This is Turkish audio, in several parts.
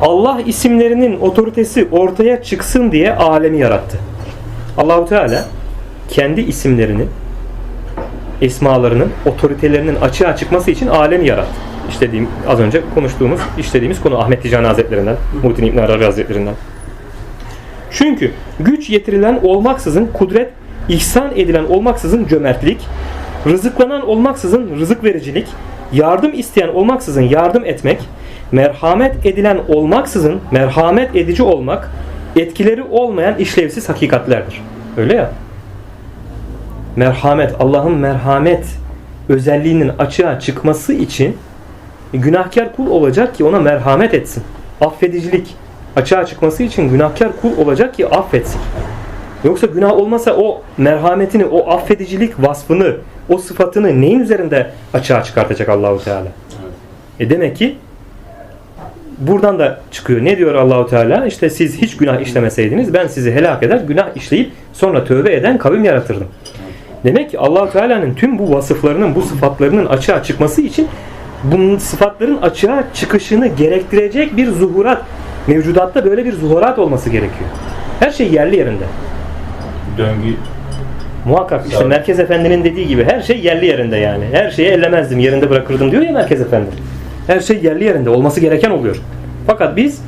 Allah isimlerinin otoritesi ortaya çıksın diye alemi yarattı. Allahu Teala kendi isimlerini esmalarının otoritelerinin açığa çıkması için alemi yarattı. İşlediğim az önce konuştuğumuz, işlediğimiz konu Ahmet Ticani Hazretlerinden, Muhittin İbn Arabi Hazretlerinden. Çünkü güç yetirilen olmaksızın kudret, ihsan edilen olmaksızın cömertlik, rızıklanan olmaksızın rızık vericilik, yardım isteyen olmaksızın yardım etmek, merhamet edilen olmaksızın merhamet edici olmak, etkileri olmayan işlevsiz hakikatlerdir. Öyle ya. Merhamet, Allah'ın merhamet özelliğinin açığa çıkması için günahkar kul olacak ki ona merhamet etsin. Affedicilik açığa çıkması için günahkar kul olacak ki affetsin. Yoksa günah olmasa o merhametini, o affedicilik vasfını, o sıfatını neyin üzerinde açığa çıkartacak Allahu Teala? E demek ki buradan da çıkıyor. Ne diyor Allahu Teala? İşte siz hiç günah işlemeseydiniz ben sizi helak eder, günah işleyip sonra tövbe eden kavim yaratırdım. Demek ki Allahu Teala'nın tüm bu vasıflarının, bu sıfatlarının açığa çıkması için bunun sıfatların açığa çıkışını gerektirecek bir zuhurat, mevcudatta böyle bir zuhurat olması gerekiyor. Her şey yerli yerinde. Döngü Muhakkak işte. Merkez Efendi'nin dediği gibi her şey yerli yerinde yani. Her şeyi ellemezdim, yerinde bırakırdım diyor ya Merkez Efendi. Her şey yerli yerinde olması gereken oluyor. Fakat biz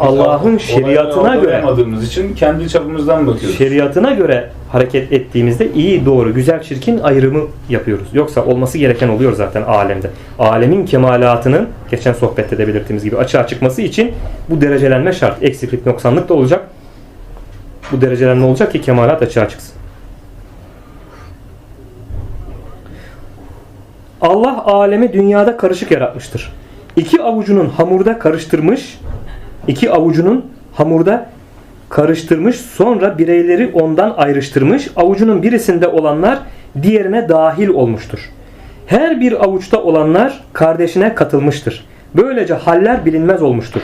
Allah'ın şeriatına göre için kendi çapımızdan bakıyoruz. şeriatına göre hareket ettiğimizde iyi, doğru, güzel, çirkin ayrımı yapıyoruz. Yoksa olması gereken oluyor zaten alemde. Alemin kemalatının geçen sohbette de belirttiğimiz gibi açığa çıkması için bu derecelenme şart. Eksiklik, noksanlık da olacak. Bu derecelenme olacak ki kemalat açığa çıksın. Allah alemi dünyada karışık yaratmıştır. İki avucunun hamurda karıştırmış, iki avucunun hamurda karıştırmış, sonra bireyleri ondan ayrıştırmış, avucunun birisinde olanlar diğerine dahil olmuştur. Her bir avuçta olanlar kardeşine katılmıştır. Böylece haller bilinmez olmuştur.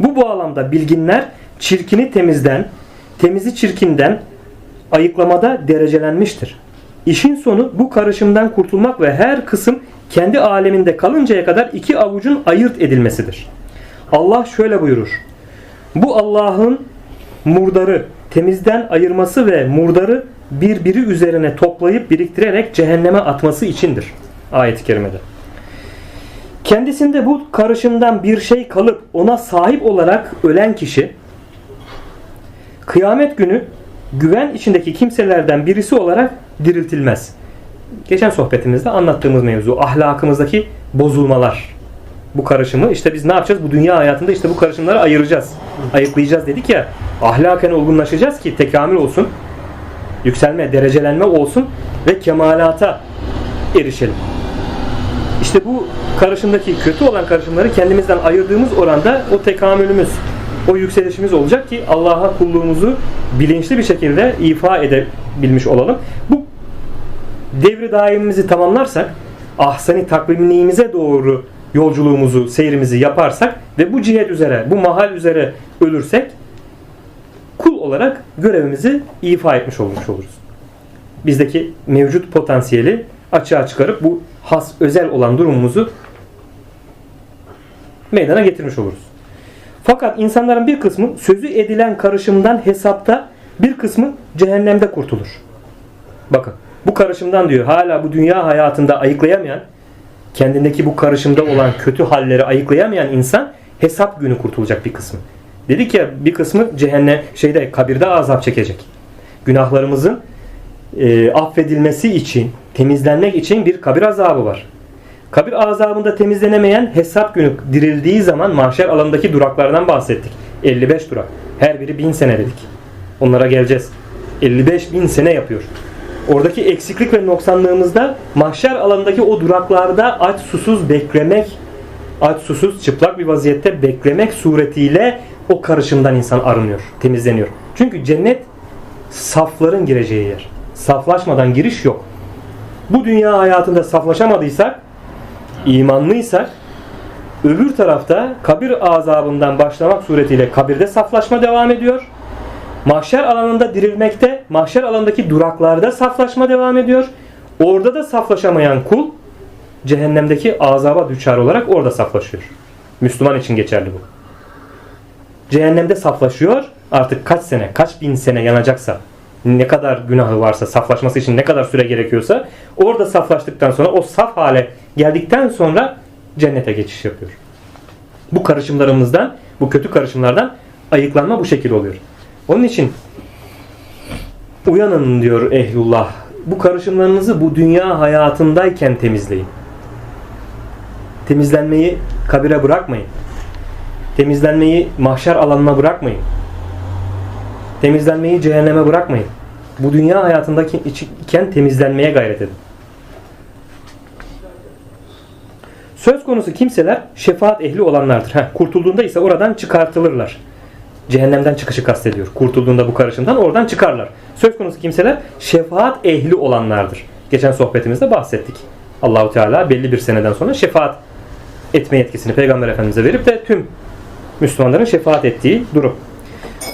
Bu bağlamda bilginler çirkini temizden, temizi çirkinden ayıklamada derecelenmiştir. İşin sonu bu karışımdan kurtulmak ve her kısım kendi aleminde kalıncaya kadar iki avucun ayırt edilmesidir. Allah şöyle buyurur. Bu Allah'ın murdarı temizden ayırması ve murdarı birbiri üzerine toplayıp biriktirerek cehenneme atması içindir. Ayet-i kerimede. Kendisinde bu karışımdan bir şey kalıp ona sahip olarak ölen kişi kıyamet günü güven içindeki kimselerden birisi olarak diriltilmez. Geçen sohbetimizde anlattığımız mevzu ahlakımızdaki bozulmalar. Bu karışımı işte biz ne yapacağız? Bu dünya hayatında işte bu karışımları ayıracağız. Ayıklayacağız dedik ya. Ahlaken olgunlaşacağız ki tekamül olsun. Yükselme, derecelenme olsun ve kemalata erişelim. İşte bu karışımdaki kötü olan karışımları kendimizden ayırdığımız oranda o tekamülümüz, o yükselişimiz olacak ki Allah'a kulluğumuzu bilinçli bir şekilde ifa edebilmiş olalım. Bu devri daimimizi tamamlarsak, ahsani takvimliğimize doğru yolculuğumuzu, seyrimizi yaparsak ve bu cihet üzere, bu mahal üzere ölürsek kul olarak görevimizi ifa etmiş olmuş oluruz. Bizdeki mevcut potansiyeli açığa çıkarıp bu has, özel olan durumumuzu meydana getirmiş oluruz. Fakat insanların bir kısmı sözü edilen karışımdan hesapta bir kısmı cehennemde kurtulur. Bakın bu karışımdan diyor hala bu dünya hayatında ayıklayamayan kendindeki bu karışımda olan kötü halleri ayıklayamayan insan hesap günü kurtulacak bir kısmı. Dedik ya bir kısmı cehennem şeyde kabirde azap çekecek. Günahlarımızın e, affedilmesi için, temizlenmek için bir kabir azabı var. Kabir azabında temizlenemeyen hesap günü dirildiği zaman mahşer alanındaki duraklardan bahsettik. 55 durak. Her biri 1000 sene dedik. Onlara geleceğiz. 55 bin sene yapıyor. Oradaki eksiklik ve noksanlığımızda mahşer alanındaki o duraklarda aç susuz beklemek, aç susuz çıplak bir vaziyette beklemek suretiyle o karışımdan insan arınıyor, temizleniyor. Çünkü cennet safların gireceği yer. Saflaşmadan giriş yok. Bu dünya hayatında saflaşamadıysak, imanlıysak öbür tarafta kabir azabından başlamak suretiyle kabirde saflaşma devam ediyor. Mahşer alanında dirilmekte, mahşer alanındaki duraklarda saflaşma devam ediyor. Orada da saflaşamayan kul cehennemdeki azaba düçar olarak orada saflaşıyor. Müslüman için geçerli bu. Cehennemde saflaşıyor. Artık kaç sene, kaç bin sene yanacaksa, ne kadar günahı varsa, saflaşması için ne kadar süre gerekiyorsa orada saflaştıktan sonra o saf hale geldikten sonra cennete geçiş yapıyor. Bu karışımlarımızdan, bu kötü karışımlardan ayıklanma bu şekil oluyor. Onun için uyanın diyor ehlullah. Bu karışımlarınızı bu dünya hayatındayken temizleyin. Temizlenmeyi kabire bırakmayın. Temizlenmeyi mahşer alanına bırakmayın. Temizlenmeyi cehenneme bırakmayın. Bu dünya hayatındaki iken temizlenmeye gayret edin. Söz konusu kimseler şefaat ehli olanlardır. Heh, kurtulduğunda ise oradan çıkartılırlar. Cehennemden çıkışı kastediyor. Kurtulduğunda bu karışımdan oradan çıkarlar. Söz konusu kimseler şefaat ehli olanlardır. Geçen sohbetimizde bahsettik. Allahu Teala belli bir seneden sonra şefaat etme yetkisini Peygamber Efendimiz'e verip de tüm Müslümanların şefaat ettiği durum.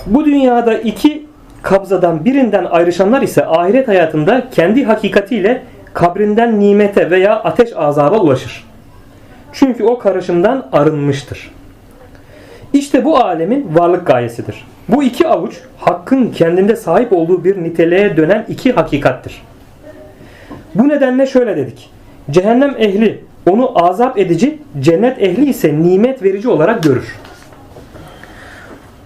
Bu dünyada iki kabzadan birinden ayrışanlar ise ahiret hayatında kendi hakikatiyle kabrinden nimete veya ateş azaba ulaşır. Çünkü o karışımdan arınmıştır. İşte bu alemin varlık gayesidir. Bu iki avuç hakkın kendinde sahip olduğu bir niteliğe dönen iki hakikattir. Bu nedenle şöyle dedik. Cehennem ehli onu azap edici, cennet ehli ise nimet verici olarak görür.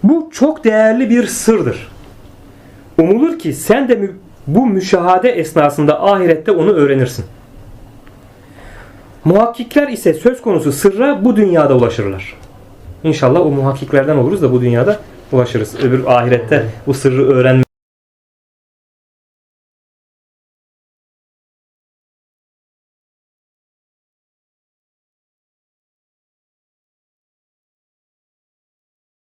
Bu çok değerli bir sırdır. Umulur ki sen de bu müşahade esnasında ahirette onu öğrenirsin. Muhakkikler ise söz konusu sırra bu dünyada İnşallah o muhakkiklerden oluruz da bu dünyada ulaşırız. Öbür ahirette bu sırrı öğrenme